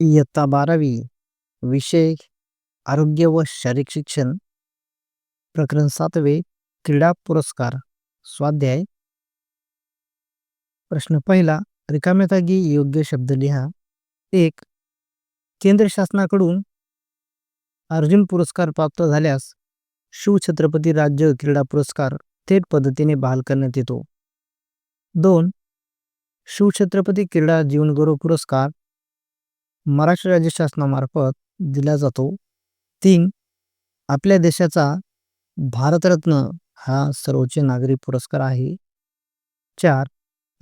इयत्ता बारावी विषय आरोग्य व शारीरिक शिक्षण. प्रकरण सातवे क्रीडा पुरस्कार स्वाध्याय. प्रश्न पहिला रिकाम्या जागी योग्य शब्द लिहा. एक केंद्र शासनाकडून अर्जुन पुरस्कार प्राप्त झाल्यास शिवछत्रपती राज्य क्रीडा पुरस्कार थेट पद्धतीने बहाल करण्यात येतो. दोन शिवछत्रपती क्रीडा जीवनगौरव पुरस्कार महाराष्ट्र राज्य शासनामार्फत दिला जातो. तीन आपल्या देशाचा भारतरत्न हा सर्वोच्च नागरी पुरस्कार आहे. चार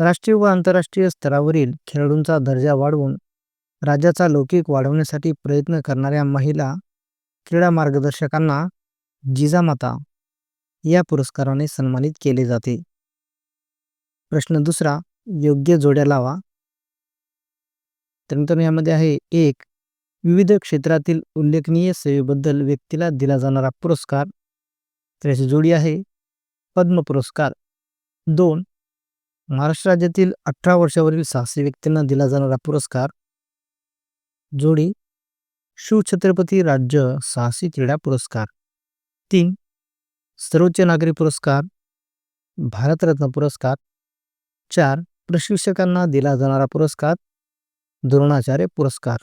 राष्ट्रीय व आंतरराष्ट्रीय स्तरावरील खेळाडूंचा दर्जा वाढवून राज्याचा लौकिक वाढवण्यासाठी प्रयत्न करणाऱ्या महिला क्रीडा मार्गदर्शकांना जिजामाता या पुरस्काराने सन्मानित केले जाते. प्रश्न दुसरा योग्य जोड्या लावा. त्यानंतर यामध्ये आहे एक विविध क्षेत्रातील उल्लेखनीय सेवेबद्दल व्यक्तीला दिला जाणारा पुरस्कार. तर याची जोडी आहे पद्म पुरस्कार. दोन महाराष्ट्र राज्यातील अठरा वर्षावरील साहसी व्यक्तींना दिला जाणारा पुरस्कार. जोडी शिवछत्रपती राज्य साहसी क्रीडा पुरस्कार. तीन सर्वोच्च नागरी पुरस्कार भारतरत्न पुरस्कार. चार प्रशिक्षकांना दिला जाणारा पुरस्कार. द्रोणाचार्य पुरस्कार.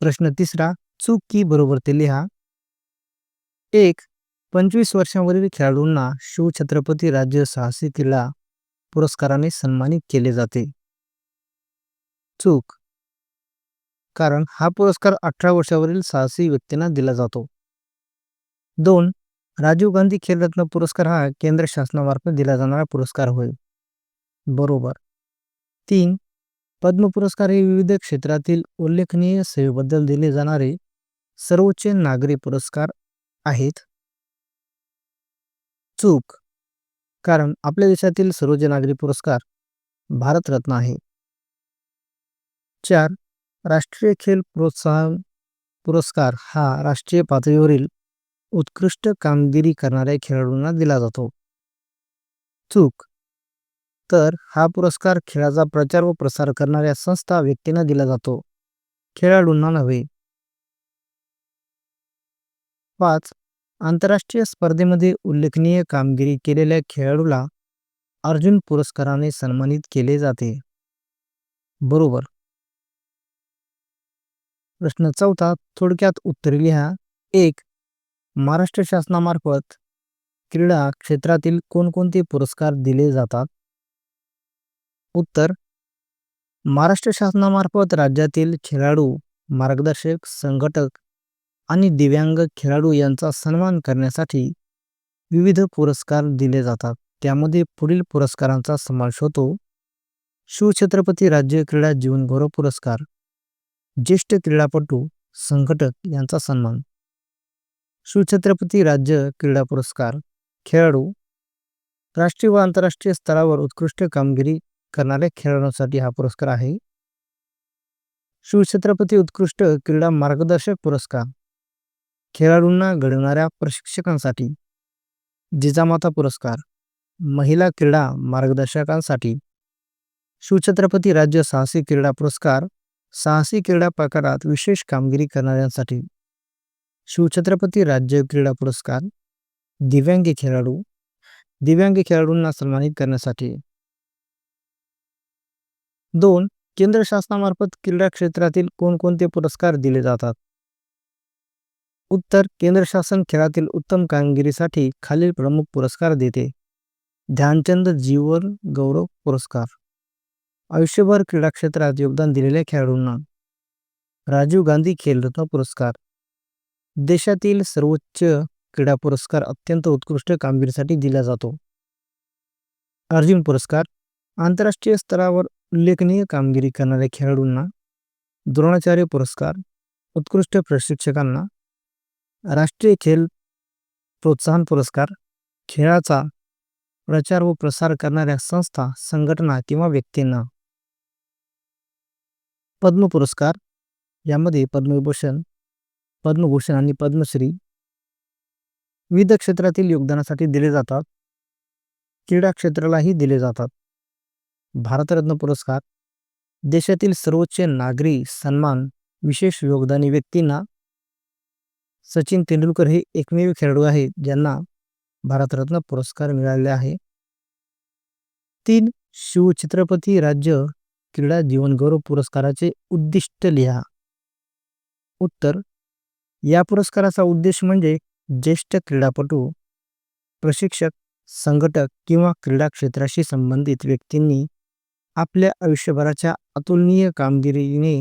प्रश्न तिसरा चूक की बरोबर ते लिहा. एक पंचवीस वर्षांवरील खेळाडूंना शिवछत्रपती राज्य साहसी क्रीडा पुरस्काराने सन्मानित केले जाते. चूक कारण हा पुरस्कार अठरा वर्षावरील साहसी व्यक्तींना दिला जातो. दोन राजीव गांधी खेलरत्न पुरस्कार हा केंद्र शासनामार्फत दिला जाणारा पुरस्कार होय. बरोबर. तीन पद्म पुरस्कार हे विविध क्षेत्रातील उल्लेखनीय सेवेबद्दल दिले जाणारे सर्वोच्च नागरी पुरस्कार आहेत. चूक. कारण आपल्या देशातील सर्वोच्च नागरी पुरस्कार भारतरत्न आहे. चार. राष्ट्रीय खेल प्रोत्साहन पुरस्कार हा राष्ट्रीय पातळीवरील उत्कृष्ट कामगिरी करणाऱ्या खेळाडूंना दिला जातो. चूक. तर हा पुरस्कार खेळाचा प्रचार व प्रसार करणाऱ्या संस्था व्यक्तींना दिला जातो. खेळाडूंना नव्हे. पाच आंतरराष्ट्रीय स्पर्धेमध्ये उल्लेखनीय कामगिरी केलेल्या खेळाडूला अर्जुन पुरस्काराने सन्मानित केले जाते. बरोबर. प्रश्न चौथा थोडक्यात उत्तर लिहा. एक महाराष्ट्र शासनामार्फत क्रीडा क्षेत्रातील कोणकोणते पुरस्कार दिले जातात? उत्तर. महाराष्ट्र शासनामार्फत राज्यातील खेळाडू मार्गदर्शक संघटक आणि दिव्यांग खेळाडू यांचा सन्मान करण्यासाठी विविध पुरस्कार दिले जातात. त्यामध्ये पुढील पुरस्कारांचा समावेश होतो. शिवछत्रपती राज्य क्रीडा जीवन गौरव पुरस्कार ज्येष्ठ क्रीडापटू संघटक यांचा सन्मान. शिवछत्रपती राज्य क्रीडा पुरस्कार खेळाडू राष्ट्रीय व आंतरराष्ट्रीय स्तरावर उत्कृष्ट कामगिरी करणाऱ्या खेळाडूंसाठी हा पुरस्कार आहे. शिवछत्रपती उत्कृष्ट क्रीडा मार्गदर्शक पुरस्कार. खेळाडूंना घडवणाऱ्या प्रशिक्षकांसाठी. जिजामाता पुरस्कार. महिला क्रीडा मार्गदर्शकांसाठी. शिवछत्रपती राज्य साहसी क्रीडा पुरस्कार. साहसी क्रीडा प्रकारात विशेष कामगिरी करणाऱ्यांसाठी. शिवछत्रपती राज्य क्रीडा पुरस्कार. दिव्यांग खेळाडू. दिव्यांग खेळाडूंना सन्मानित करण्यासाठी. दोन केंद्र शासनामार्फत क्रीडा क्षेत्रातील कोणकोणते पुरस्कार दिले जातात? उत्तर केंद्र शासन खेळातील उत्तम कामगिरीसाठी खालील प्रमुख पुरस्कार देते. ध्यानचंद जीवन गौरव पुरस्कार. आयुष्यभर क्रीडा क्षेत्रात योगदान दिलेल्या खेळाडूंना राजीव गांधी खेलरत्न पुरस्कार. देशातील सर्वोच्च क्रीडा पुरस्कार अत्यंत उत्कृष्ट कामगिरीसाठी दिला जातो. अर्जुन पुरस्कार. आंतरराष्ट्रीय स्तरावर उल्लेखनीय कामगिरी करणाऱ्या खेळाडूंना द्रोणाचार्य पुरस्कार उत्कृष्ट प्रशिक्षकांना राष्ट्रीय खेल प्रोत्साहन पुरस्कार खेळाचा प्रचार व प्रसार करणाऱ्या संस्था संघटना किंवा व्यक्तींना पद्म पुरस्कार. यामध्ये पद्मविभूषण पद्मभूषण आणि पद्मश्री विविध क्षेत्रातील योगदानासाठी दिले जातात. क्रीडा क्षेत्रालाही दिले जातात. भारतरत्न पुरस्कार. देशातील सर्वोच्च नागरी सन्मान विशेष योगदानी व्यक्तींना. सचिन तेंडुलकर हे एकमेव खेळाडू आहेत ज्यांना भारतरत्न पुरस्कार मिळाले आहे. तीन शिवछत्रपती राज्य क्रीडा जीवनगौरव पुरस्काराचे उद्दिष्ट लिहा. उत्तर या पुरस्काराचा उद्देश म्हणजे ज्येष्ठ क्रीडापटू प्रशिक्षक संघटक किंवा क्रीडा क्षेत्राशी संबंधित व्यक्तींनी आपल्या आयुष्यभराच्या अतुलनीय कामगिरीने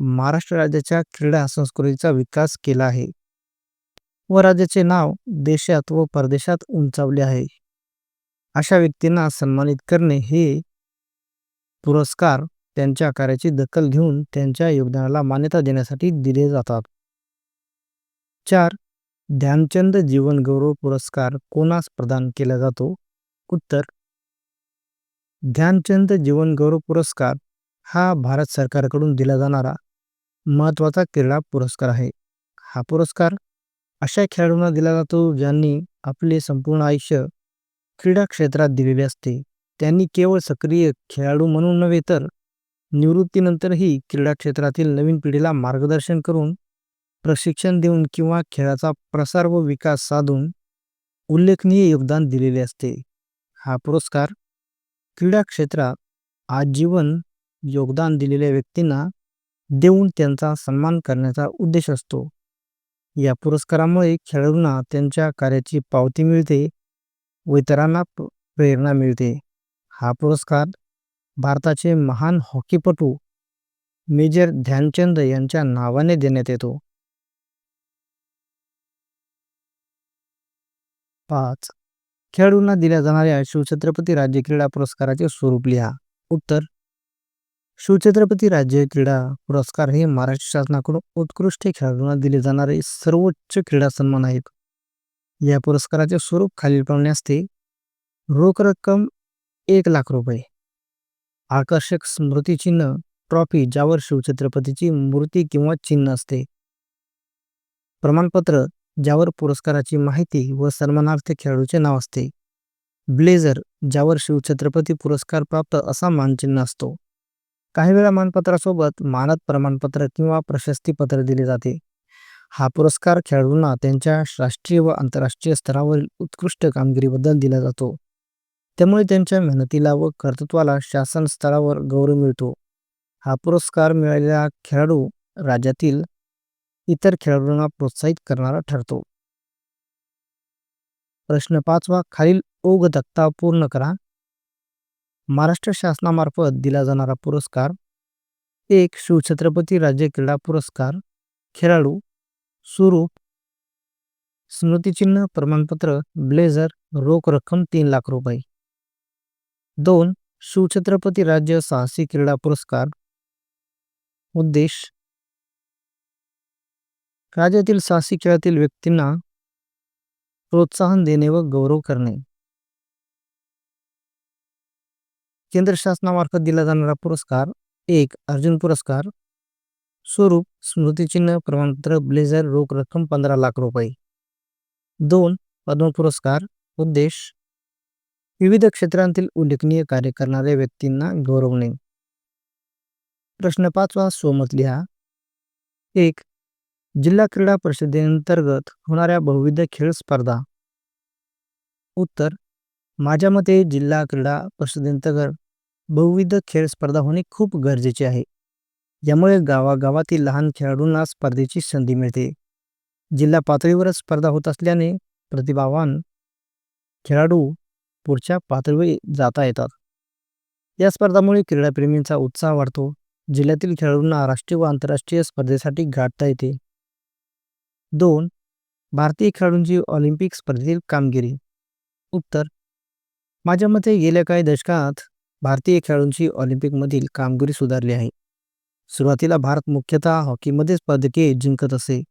महाराष्ट्र राज्याच्या क्रीडा संस्कृतीचा विकास केला आहे. व राज्याचे नाव देशात व परदेशात उंचावले आहे. अशा व्यक्तींना सन्मानित करणे हे पुरस्कार त्यांच्या कार्याची दखल घेऊन त्यांच्या योगदानाला मान्यता देण्यासाठी दिले जातात. चार. ध्यानचंद जीवन गौरव पुरस्कार कोणास प्रदान केला जातो? उत्तर. ध्यानचंद जीवन गौरव पुरस्कार हा भारत सरकारकडून दिला जाणारा महत्त्वाचा क्रीडा पुरस्कार आहे. हा पुरस्कार अशा खेळाडूंना दिला जातो ज्यांनी आपले संपूर्ण आयुष्य क्रीडा क्षेत्रात दिलेले असते. त्यांनी केवळ सक्रिय खेळाडू म्हणून नव्हे तर निवृत्तीनंतरही क्रीडा क्षेत्रातील नवीन पिढीला मार्गदर्शन करून प्रशिक्षण देऊन किंवा खेळाचा प्रसार व विकास साधून उल्लेखनीय योगदान दिलेले असते. हा पुरस्कार क्रीडा क्षेत्रात आजीवन योगदान दिलेल्या व्यक्तींना देऊन त्यांचा सन्मान करण्याचा उद्देश असतो. या पुरस्कारामुळे खेळाडूंना त्यांच्या कार्याची पावती मिळते व इतरांना प्रेरणा मिळते. हा पुरस्कार भारताचे महान हॉकीपटू मेजर ध्यानचंद यांच्या नावाने देण्यात येतो. पाच खेळाडूंना दिल्या जाणाऱ्या शिवछत्रपती राज्य क्रीडा पुरस्काराचे स्वरूप लिहा. उत्तर. शिवछत्रपती राज्य क्रीडा पुरस्कार हे महाराष्ट्र शासनाकडून उत्कृष्ट खेळाडूंना दिले जाणारे सर्वोच्च क्रीडा सन्मान आहेत. या पुरस्काराचे स्वरूप खालीलप्रमाणे असते. रोख रक्कम एक लाख रुपये. आकर्षक स्मृतिचिन्ह ट्रॉफी ज्यावर शिवछत्रपतीची मूर्ती किंवा चिन्ह असते. प्रमाणपत्र ज्यावर पुरस्काराची माहिती व सन्मानार्थ खेळाडूचे नाव असते. ब्लेझर ज्यावर शिवछत्रपती पुरस्कार प्राप्त असा मानचिन्ह असतो. काही वेळा मानपत्रासोबत मानद प्रमाणपत्र किंवा प्रशस्तीपत्र दिले जाते. हा पुरस्कार खेळाडूंना त्यांच्या राष्ट्रीय व आंतरराष्ट्रीय स्तरावरील उत्कृष्ट कामगिरीबद्दल दिला जातो. त्यामुळे त्यांच्या मेहनतीला व कर्तृत्वाला शासन स्तरावर गौरव मिळतो. हा पुरस्कार मिळालेला खेळाडू राज्यातील इतर खेळाडूंना प्रोत्साहित करणारा ठरतो. प्रश्न पाचवा खालील ओघ तक्ता पूर्ण करा. महाराष्ट्र शासनामार्फत दिला जाणारा पुरस्कार. एक शिवछत्रपती राज्य क्रीडा पुरस्कार. खेळाडू स्वरूप स्मृतिचिन्ह प्रमाणपत्र ब्लेझर रोख रक्कम तीन लाख रुपये. दोन शिवछत्रपती राज्य साहसी क्रीडा पुरस्कार. उद्देश राज्यातील साहसी खेळातील व्यक्तींना प्रोत्साहन देणे व गौरव करणे. केंद्र शासनामार्फत दिला जाणारा पुरस्कार एक अर्जुन पुरस्कार स्वरूप स्मृतिचिन्ह प्रमाणपत्र ब्लेझर रोख रक्कम पंधरा लाख रुपये. दोन पद्म पुरस्कार उद्देश विविध क्षेत्रांतील उल्लेखनीय कार्य करणाऱ्या व्यक्तींना गौरवणे. प्रश्न पाचवा सोमत लिहा. एक जिल्हा क्रीडा परिषदेअंतर्गत होणाऱ्या बहुविध खेळ स्पर्धा. उत्तर माझ्या मते जिल्हा क्रीडा परिषदेअंतर्गत बहुविध खेळ स्पर्धा होणे खूप गरजेचे आहे. यामुळे गावागावातील लहान खेळाडूंना स्पर्धेची संधी मिळते. जिल्हा पातळीवरच स्पर्धा होत असल्याने प्रतिभावान खेळाडू पुढच्या पातळीवर जाता येतात. या स्पर्धामुळे क्रीडाप्रेमींचा उत्साह वाढतो. जिल्ह्यातील खेळाडूंना राष्ट्रीय व आंतरराष्ट्रीय स्पर्धेसाठी गाठता येते. दोन भारतीय खेळाडूंची ऑलिम्पिक स्पर्धेतील कामगिरी. उत्तर माझ्या मते गेल्या काही दशकात भारतीय खेळाडूंची ऑलिम्पिकमधील कामगिरी सुधारली आहे. सुरुवातीला भारत मुख्यतः हॉकीमध्ये स्पर्धके जिंकत असे.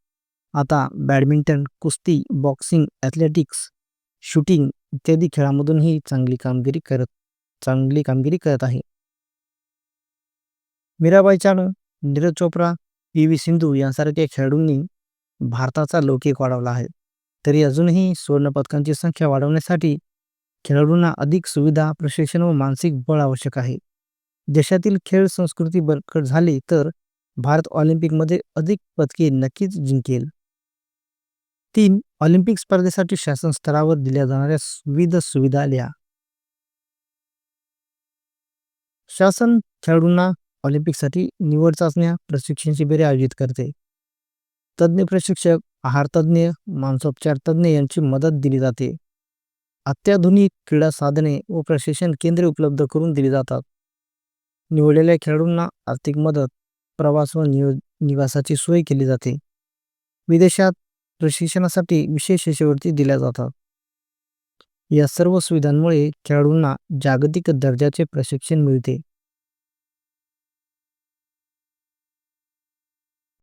आता बॅडमिंटन कुस्ती बॉक्सिंग ॲथलेटिक्स शूटिंग इत्यादी खेळामधूनही चांगली कामगिरी करत चांगली कामगिरी करत आहे. मीराबाई चानू नीरज चोप्रा पी व्ही सिंधू यांसारख्या खेळाडूंनी भारताचा लौकिक वाढवला आहे. तरी अजूनही सुवर्णपदकांची संख्या वाढवण्यासाठी खेळाडूंना अधिक सुविधा प्रशिक्षण व मानसिक बळ आवश्यक आहे. देशातील खेळ संस्कृती बळकट झाली तर भारत ऑलिम्पिकमध्ये अधिक पदके नक्कीच जिंकेल. तीन ऑलिम्पिक स्पर्धेसाठी शासन स्तरावर दिल्या जाणाऱ्या विविध सुविधा लिहा. शासन खेळाडूंना ऑलिम्पिकसाठी निवड चाचण्या प्रशिक्षण शिबिरे आयोजित करते. तज्ज्ञ प्रशिक्षक आहार तज्ज्ञ मानसोपचार तज्ज्ञ यांची मदत दिली जाते. अत्याधुनिक क्रीडा साधने व प्रशिक्षण केंद्रे उपलब्ध करून दिली जातात. निवडलेल्या खेळाडूंना आर्थिक मदत प्रवास व निव निवासाची सोय केली जाते. विदेशात प्रशिक्षणासाठी विशेष शिष्यवृत्ती दिल्या जातात. या सर्व सुविधांमुळे खेळाडूंना जागतिक दर्जाचे प्रशिक्षण मिळते.